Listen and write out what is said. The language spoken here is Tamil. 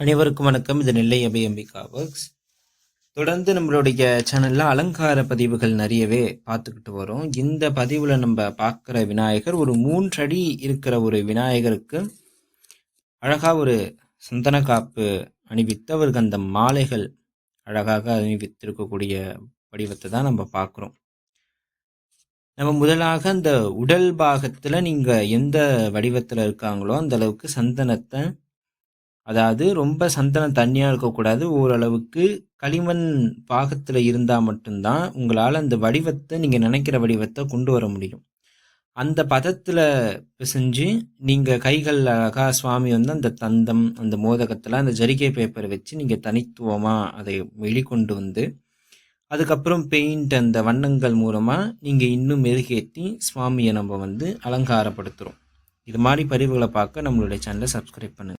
அனைவருக்கும் வணக்கம். இது நெல்லை அபியம்பிகா ஒர்க்ஸ் தொடர்ந்து நம்மளுடைய சேனல்ல அலங்கார பதிவுகள் நிறையவே பார்த்துக்கிட்டு வரோம். இந்த பதிவில் நம்ம பார்க்குற விநாயகர் ஒரு மூன்றடி இருக்கிற ஒரு விநாயகருக்கு அழகா ஒரு சந்தன காப்பு அணிவித்து அவருக்கு அந்த மாலைகள் அழகாக அணிவித்திருக்கக்கூடிய வடிவத்தை தான் நம்ம பார்க்குறோம். நம்ம முதலாக அந்த உடல் பாகத்தில் நீங்கள் எந்த வடிவத்தில் இருக்காங்களோ அந்த அளவுக்கு சந்தனத்தை அதாவது ரொம்ப சந்தனம் தண்ணியாக இருக்கக்கூடாது ஓரளவுக்கு களிமண் பாகத்தில் இருந்தால் மட்டும்தான் உங்களால் அந்த வடிவத்தை நீங்கள் நினைக்கிற வடிவத்தை கொண்டு வர முடியும். அந்த பதத்தில் பிசைஞ்சு நீங்கள் கைகள் அழகாக சுவாமி வந்து அந்த தந்தம் அந்த மோதகத்தில் அந்த ஜரிகை பேப்பரை வச்சு நீங்கள் தனித்துவமாக அதை வெளிக்கொண்டு வந்து அதுக்கப்புறம் பெயிண்ட் அந்த வண்ணங்கள் மூலமாக நீங்கள் இன்னும் மெருகேற்றி சுவாமியை நம்ம வந்து அலங்காரப்படுத்துகிறோம் இது மாதிரி பதிவுகளை பார்க்க நம்மளுடைய சேனலை சப்ஸ்கிரைப் பண்ணுங்கள்